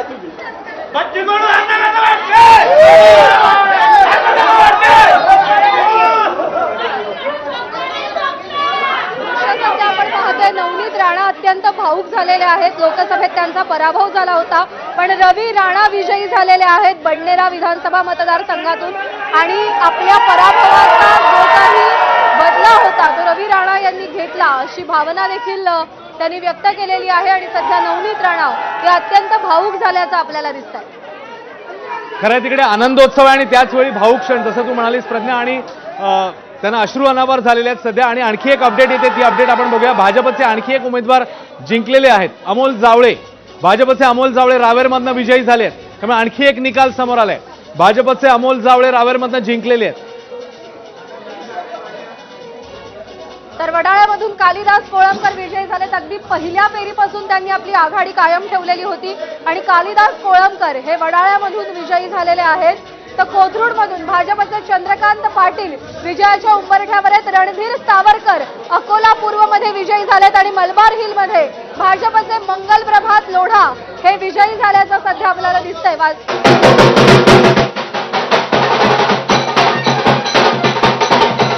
घ्या तुझी नवनीत राणा अत्यंत भावुक झालेले आहेत. लोकसभेत त्यांचा पराभव झाला होता. पण रवी राणा विजयी झालेले आहेत. बडनेरा विधानसभा मतदारसंघातून. आणि आपल्या पराभवाचा जो काही बदला होता तो रवी राणा यांनी घेतला अशी भावना देखील त्यांनी व्यक्त केलेली आहे. आणि सध्या नवनीत राणा हे अत्यंत भाऊक झाल्याचं आपल्याला दिसत आहे खरं आहे तिकडे आनंदोत्सव आहे आणि त्याच वेळी क्षण जसं तू म्हणालीस प्रज्ञा आणि त्यांना अश्रू अनावर झालेले आहेत सध्या आणि आणखी एक अपडेट येते ती अपडेट आपण बघूया. भाजपचे आणखी एक उमेदवार जिंकलेले आहेत अमोल जावळे. भाजपचे अमोल जावळे रावेरमधनं विजयी झाले आहेत. त्यामुळे आणखी एक निकाल समोर आलाय. भाजपचे अमोल जावळे रावेरमधनं जिंकलेले आहेत. तर वडाळ्यामधून कालिदास कोळंबकर विजयी झालेत. अगदी पहिल्या फेरीपासून त्यांनी आपली आघाडी कायम ठेवलेली होती. आणि कालिदास कोळंबकर हे वडाळ्यामधून विजयी झालेले आहेत. तर कोथरूडमधून भाजपचे चंद्रकांत पाटील विजयाच्या उंबरठ्यावर आहेत. रणधीर सावरकर अकोला पूर्वमध्ये विजयी झालेत. आणि मलबार हिलमध्ये भाजपचे मंगल प्रभात लोढा हे विजयी झाल्याचं सध्या आपल्याला दिसतंय. वा-